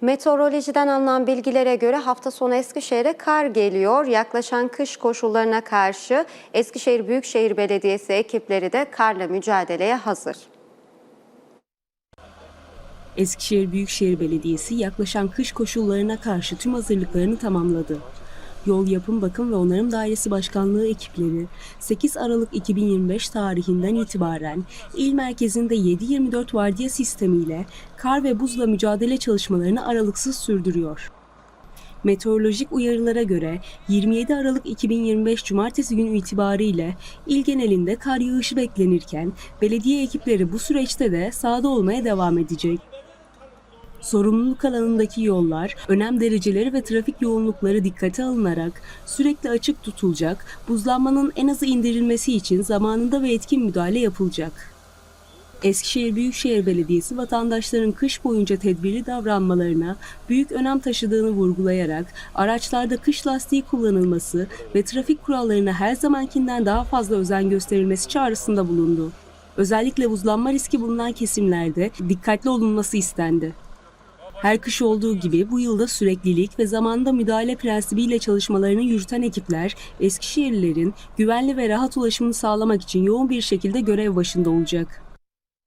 Meteorolojiden alınan bilgilere göre hafta sonu Eskişehir'e kar geliyor. Yaklaşan kış koşullarına karşı Eskişehir Büyükşehir Belediyesi ekipleri de karla mücadeleye hazır. Eskişehir Büyükşehir Belediyesi yaklaşan kış koşullarına karşı tüm hazırlıklarını tamamladı. Yol Yapım Bakım ve Onarım Dairesi Başkanlığı ekipleri 8 Aralık 2025 tarihinden itibaren il merkezinde 7-24 vardiya sistemiyle kar ve buzla mücadele çalışmalarını aralıksız sürdürüyor. Meteorolojik uyarılara göre 27 Aralık 2025 Cumartesi günü itibariyle il genelinde kar yağışı beklenirken belediye ekipleri bu süreçte de sahada olmaya devam edecek. Sorumluluk alanındaki yollar, önem dereceleri ve trafik yoğunlukları dikkate alınarak sürekli açık tutulacak, buzlanmanın en azı indirilmesi için zamanında ve etkin müdahale yapılacak. Eskişehir Büyükşehir Belediyesi vatandaşların kış boyunca tedbirli davranmalarına büyük önem taşıdığını vurgulayarak araçlarda kış lastiği kullanılması ve trafik kurallarına her zamankinden daha fazla özen gösterilmesi çağrısında bulundu. Özellikle buzlanma riski bulunan kesimlerde dikkatli olunması istendi. Her kış olduğu gibi bu yılda süreklilik ve zamanda müdahale prensibiyle çalışmalarını yürüten ekipler Eskişehirlilerin güvenli ve rahat ulaşımını sağlamak için yoğun bir şekilde görev başında olacak.